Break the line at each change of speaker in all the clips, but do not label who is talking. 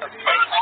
Thank
you.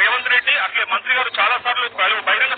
Revanth Reddy అట్లే మంత్రి గారు చాలా సార్లు బహిరంగ